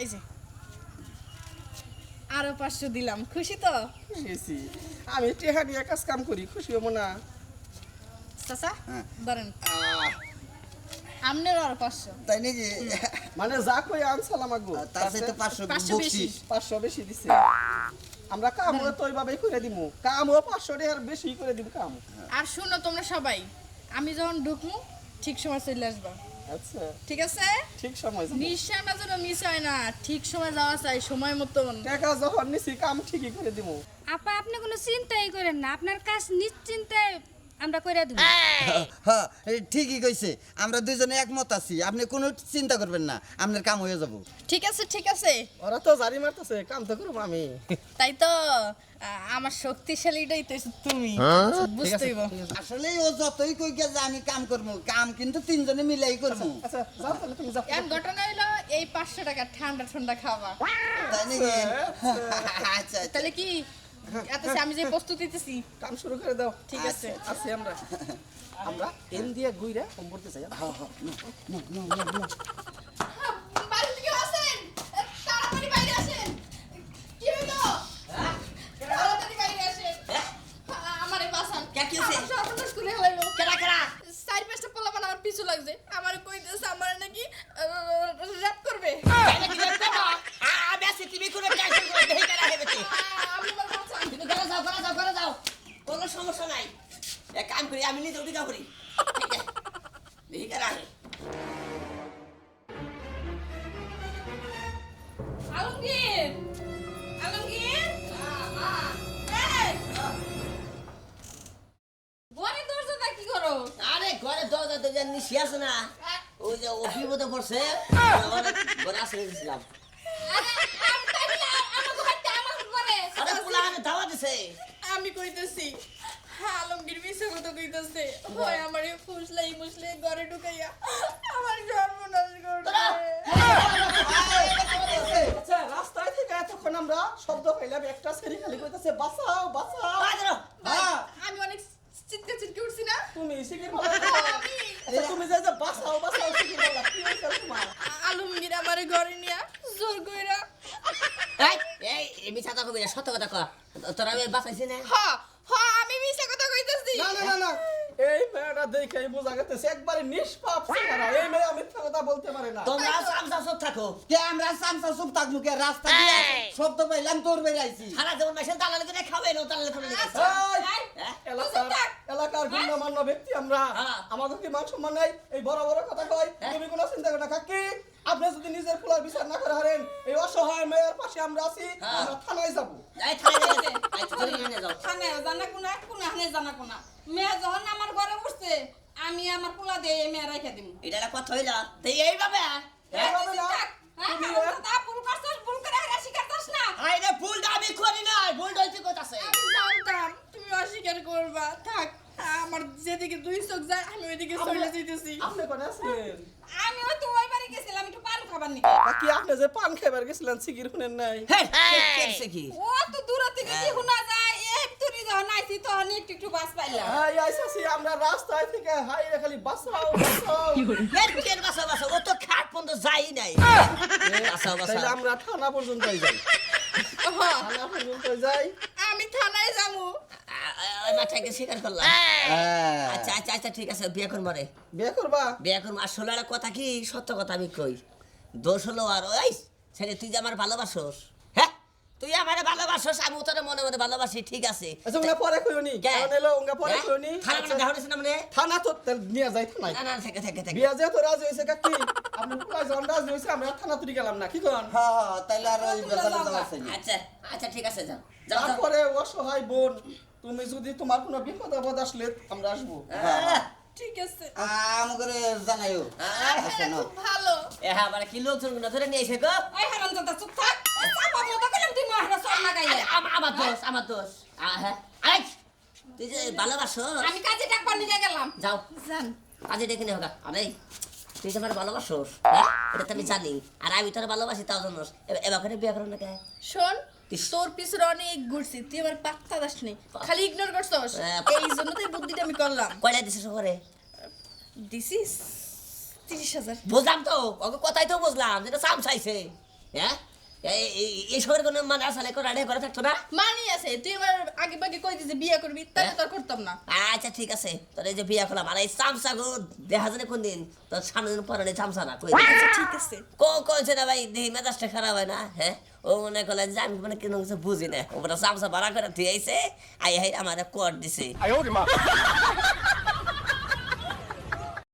এই যে। আরও পাঁচশো দিলাম। খুশি তো? খুশি আমি টেহা নিয়ে কাজ কাম করি খুশি হব না। চাচা হ্যাঁ। ধরেন। আমনেরও আরও পাঁচশো। তাই নাকি? মানে যা কই আনসালাম আগো তার সাথে পাঁচশো পাঁচশো বেশি। পাঁচশো বেশি দিছে। আমরা কামও তো ওইভাবেই করে দিমু। কামও পাঁচশো টাকার বেশি করে দিব কাম। আর শুনো তোমরা সবাই আমি যখন ঢুকমু ঠিক সময় চলে আসবা। আচ্ছা। ঠিক আছে? ঠিক সময় নিশ্চয় নিঃশ্বাসটা যেন মিস হয় না। ঠিক সময় যাওয়া চাই সময় মতো টাকা যখন নিছি কাম ঠিকই করে দিব আপা আপনি কোনো চিন্তাই করেন না। আপনার কাজ নিশ্চিন্তায় আমরা করে দেব। হ্যাঁ ঠিকই কইছে। আমরা দুইজনে একমত আছি। আপনি কোনো চিন্তা করবেন না আপনার কাম হয়ে যাব। ঠিক আছে ঠিক আছে। ওরা তো জারি মারতেছে কাম তো করব আমি। তাই তো আমার শক্তিশালীটাই তো তুমি। বুঝতেই আসলে ও যতই কই গে যে আমি কাম করব কাম কিন্তু তিনজনে মিলাই করব। আচ্ছা যাও তাহলে তুমি যাও। এখন ঘটনা হইল এই পাঁচশো টাকা ঠান্ডা ঠান্ডা খাওয়া। তাই নাকি? আচ্ছা আচ্ছা। তাহলে কি এত আমি যে প্রস্তুতি দিতেছি। কাম শুরু করে দাও। ঠিক আছে। আছি আমরা। আমরা এন দিয়ে গুইরা কম করতে চাই হ্যাঁ, হ্যাঁ, নো, নো, নো, নো, এক কাম করি আমি নিজে উঠে করি দেখি কেডা হে আলমগীর আলমগীর ঘরে দরজাটা কি করো আরে ঘরে দরজা দরজা নিশি আছে না ওই যে ও বিপদে পড়ছে ঘরে আসলে গেছিলাম। আরে পোলা দাওয়া দিছে আমি কইতেছি আলমগীর মিশে কথা কইতেছে। হয় আমারে ফুসলাই মুসলাই ঘরে ঢুকাইয়া আমার সর্বনাশ করছে আচ্ছা রাস্তায় থেকে এতক্ষণ আমরা শব্দ পাইলাম একটা সেরি খালি কইতাছে বাঁচাও বাঁচাও। হ্যাঁ। আমি অনেক চিৎকার চিৎকার উঠছি না? তুমি বলা আমি আচ্ছা তুমি যে যে বাঁচাও বাঁচাও শিখির বলা কি হইছে তোমার? আলমগীর আমারে ঘরে নিয়া জোর কইরা এই এই মিছা কথা না সত্য কথা কয় তোরা আমি বাঁচাইছি না? হ না না না না। এই মেয়েটা দেখে বোঝা গেছে একবারে নিষ্পাপ চেহারা। এই মেয়ে মিথ্যা কথা বলতে পারে না। তোমরা চামচা সব থাকো। কে আমরা সামসা সুপ থাকব কে রাস্তা দিয়ে শব্দ পাইলাম তোর বেরাইছি সারা জীবন মাসে দালাল করে খাবে না দালাল করে নিয়ে গেছে। এই, হ্যাঁ? এলাকার এলাকার গণ্যমান্য ব্যক্তি আমরা হ্যাঁ। আমাদের কি মান সম্মান নাই এই বড় বড় কথা কয় হ্যাঁ। তুমি কোনো চিন্তা করো না কাকি আপনি যদি নিজের ফুলার বিচার না করে হারেন এই অসহায় মেয়ের পাশে আমরা আছি হ্যাঁ। আমরা থানায় যাব থানায় জানা কোনা কোনা হানে জানা কোনা মেয়ে যখন আমার ঘরে বসছে আমি আমার পোলা দিয়ে এই মেয়ে রেখে দিম এটা একটা কথা হইলা তো এইভাবে হ্যাঁ? এইভাবে না, হ্যাঁ, তুমি হ্যাঁ, ভুলটা আমি করি নাই ভুলটা অস্বীকার করবা থাক আমার যেদিকে দুই চোখ যায় আমি ওইদিকে চলে যেতেছি আপনি কোনে আছেন? আমি ওই বাড়ি গেছিলাম একটু পান খাবার নিয়ে কাকি আপনি যে পান খাইবার গেছিলেন সিকির শুনেন নাই? কেছে ও তো দূর থেকে কি শোনা যায় এই তুই যখন আইছি তখন একটু একটু বাস পাইলাম। হাই আইসাছি আমরা রাস্তায় থেকে হাই রে খালি বাঁচাও এর কেন বাসা বাসা ও তো খাট পর্যন্ত যাই নাই। বাসা বাসা তাইলে আমরা থানা পর্যন্ত যাই। থানা পর্যন্ত যাই। মাথাকে স্বীকার করলাম। হ্যাঁ। আচ্ছা আচ্ছা আচ্ছা ঠিক আছে বিয়ে করব রে। বিয়ে করবা? বিয়ে করব। আসলে কথা কি? সত্য কথা আমি কই। দোষ হলো আর ওই ছেলে তুই যে আমার ভালোবাসোস। তুই আমার ভালোবাসোস আমি তোর মনে মনে ভালোবাসি ঠিক আছে। আচ্ছা উঙ্গা পরে কইনি কে? কেন এলো? উঙ্গা পরে হ্যাঁ? কইনি থানা মানে দেখা হয়েছে না মানে? থানা তো তাহলে নিয়ে যাই থানায়। না না থেকে থেকে থেকে। বিয়া যে তো রাজি হইছে কাকি আপনি পুরা জন রাজি হইছে? আমরা থানা তুই গেলাম না কি কোন হ্যাঁ হ্যাঁ, তাইলে আর ওই বেজালে যাওয়া আছে আচ্ছা আচ্ছা ঠিক আছে যাও। যাও। তারপরে অসহায় বোন তুমি যদি তোমার কোনো বিপদ আপদ আসলে আমরা আসব। আহ, ঠিক আছে। আমাদের জানাইও। আপনারা খুব ভালো। এ হ্যাঁ মানে কি লোকজন ধরে নিয়ে এসে গো? ওই হারাম দাদা চুপ থাক মাহরা সর না গাইলে। আমার দোষ আমার দোষ। হ্যাঁ। আই তুই যে ভালোবাসো। আমি কাজে ডাকবার নিয়ে গেলাম। যাও। যান। কাজে ডেকে নিয়ে হোক আরে তুই যে আমার ভালোবাসোস হ্যাঁ? এটা তো আমি জানি। আর আমি তোর ভালোবাসি তাও জানোস এবার করে বিয়ে করো না কে? শোন ইস। তোর পিছনে অনেক ঘুরছি। তুই আমার পাত্তা দাস খালি ইগনোর করছস। হ্যাঁ। এই জন্য তো বুদ্ধিটা আমি করলাম। কয়লা দিছে শহরে দিছিস তিরিশ হাজার। বুঝলাম তো। ওকে কথাই তো বুঝলাম যেটা চাম চাইছে। হ্যাঁ? এই- শহরে কোনো মানে আসলে কোনো আড়ে করে থাকতো না? মানি আছে। তুই আমার আগে বাগে কই দিছিস বিয়ে করবি? তাহলে। তোর করতাম না। আচ্ছা ঠিক আছে। তোর এই যে বিয়া করলাম আর এই চামচা গো দেখা জানে কোন দিন তোর সামনে দিন পরে চামচা না কই আচ্ছা ঠিক আছে। কো কইছে না ভাই দেহি মেজাজটা খারাপ হয় না হ্যাঁ? ও মনে করলে যে আমি মানে কোনো কিছু বুঝি না। ও চামচা ভাড়া করে আইছে আই হাই আমার কোয়ার দিছে।